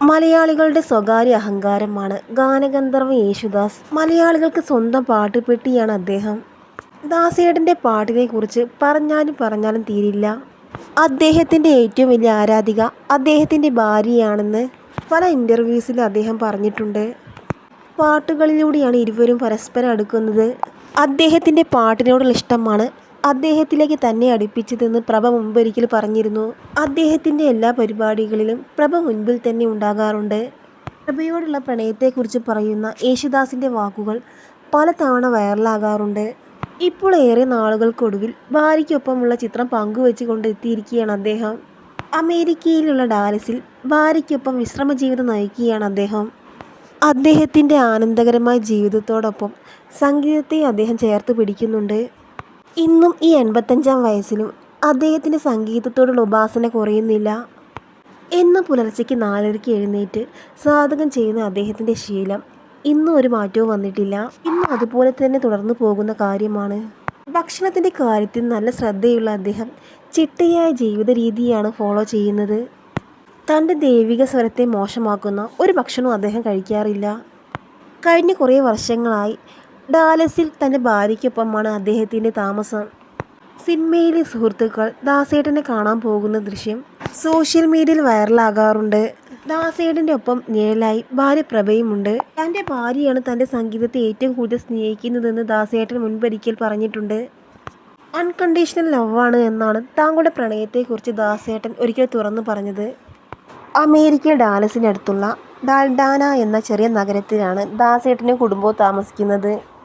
മലയാളികളുടെ സ്വകാര്യ അഹങ്കാരമാണ് ഗാനഗന്ധർവ് യേശുദാസ്. മലയാളികൾക്ക് സ്വന്തം പാട്ടുപെട്ടിയാണ് അദ്ദേഹം. ദാസേട്ടന്റെ പാട്ടിനെ കുറിച്ച് പറഞ്ഞാലും പറഞ്ഞാലും തീരില്ല. അദ്ദേഹത്തിന്റെ ഏറ്റവും വലിയ ആരാധിക അദ്ദേഹത്തിന്റെ ഭാര്യയാണെന്ന് പല ഇന്റർവ്യൂസിൽ അദ്ദേഹം പറഞ്ഞിട്ടുണ്ട്. പാട്ടുകളിലൂടെയാണ് ഇരുവരും പരസ്പരം അടുക്കുന്നത്. അദ്ദേഹത്തിന്റെ പാട്ടിനോടുള്ള ഇഷ്ടമാണ് അദ്ദേഹത്തിലേക്ക് തന്നെ അടുപ്പിച്ചതെന്ന് പ്രഭ മുമ്പൊരിക്കൽ പറഞ്ഞിരുന്നു. അദ്ദേഹത്തിന്റെ എല്ലാ പരിപാടികളിലും പ്രഭ മുൻപിൽ തന്നെ ഉണ്ടാകാറുണ്ട്. പ്രഭയോടുള്ള പ്രണയത്തെക്കുറിച്ച് പറയുന്ന യേശുദാസിന്റെ വാക്കുകൾ പലതവണ വൈറലാകാറുണ്ട്. ഇപ്പോൾ ഏറെ നാളുകൾക്കൊടുവിൽ ഭാര്യയ്ക്കൊപ്പമുള്ള ചിത്രം പങ്കുവെച്ചുകൊണ്ട് എത്തിയിരിക്കുകയാണ് അദ്ദേഹം. അമേരിക്കയിലുള്ള ഡാലസിൽ ഭാര്യയ്ക്കൊപ്പം വിശ്രമ ജീവിതം നയിക്കുകയാണ് അദ്ദേഹം. അദ്ദേഹത്തിന്റെ ആനന്ദകരമായ ജീവിതത്തോടൊപ്പം സംഗീതത്തെ അദ്ദേഹം ചേർത്ത് പിടിക്കുന്നുണ്ട്. ഇന്നും ഈ എൺപത്തഞ്ചാം വയസ്സിലും അദ്ദേഹത്തിന്റെ സംഗീതത്തോടുള്ള ഉപാസന കുറയുന്നില്ല. എന്ന് പുലർച്ചയ്ക്ക് നാലരയ്ക്ക് എഴുന്നേറ്റ് സാധകം ചെയ്യുന്ന അദ്ദേഹത്തിന്റെ ശീലം ഇന്നും ഒരു മാറ്റവും വന്നിട്ടില്ല. ഇന്നും അതുപോലെ തന്നെ തുടർന്നു പോകുന്ന കാര്യമാണ്. ഭക്ഷണത്തിന്റെ കാര്യത്തിൽ നല്ല ശ്രദ്ധയുള്ള അദ്ദേഹം ചിട്ടയായ ജീവിത രീതിയാണ് ഫോളോ ചെയ്യുന്നത്. തന്റെ ദൈവിക സ്വരത്തെ മോശമാക്കുന്ന ഒരു ഭക്ഷണവും അദ്ദേഹം കഴിക്കാറില്ല. കഴിഞ്ഞ കുറേ വർഷങ്ങളായി ഡാലസിൽ തന്റെ ഭാര്യയ്ക്കൊപ്പമാണ് അദ്ദേഹത്തിന്റെ താമസം. സിനിമയിലെ സുഹൃത്തുക്കൾ ദാസേട്ടനെ കാണാൻ പോകുന്ന ദൃശ്യം സോഷ്യൽ മീഡിയയിൽ വൈറലാകാറുണ്ട്. ദാസേടന്റെ ഒപ്പം നിഴലായി ഭാര്യ പ്രഭയുമുണ്ട്. തന്റെ ഭാര്യയാണ് തന്റെ സംഗീതത്തെ ഏറ്റവും കൂടുതൽ സ്നേഹിക്കുന്നതെന്ന് ദാസേട്ടൻ മുൻപൊരിക്കൽ പറഞ്ഞിട്ടുണ്ട്. അൺകണ്ടീഷണൽ ലവാണ് എന്നാണ് താങ്കളുടെ പ്രണയത്തെക്കുറിച്ച് ദാസേട്ടൻ ഒരിക്കൽ തുറന്നു പറഞ്ഞത്. അമേരിക്ക ഡാലസിനടുത്തുള്ള ഡാൽഡാന എന്ന ചെറിയ നഗരത്തിലാണ് ദാസേട്ടനും കുടുംബവും താമസിക്കുന്നത്.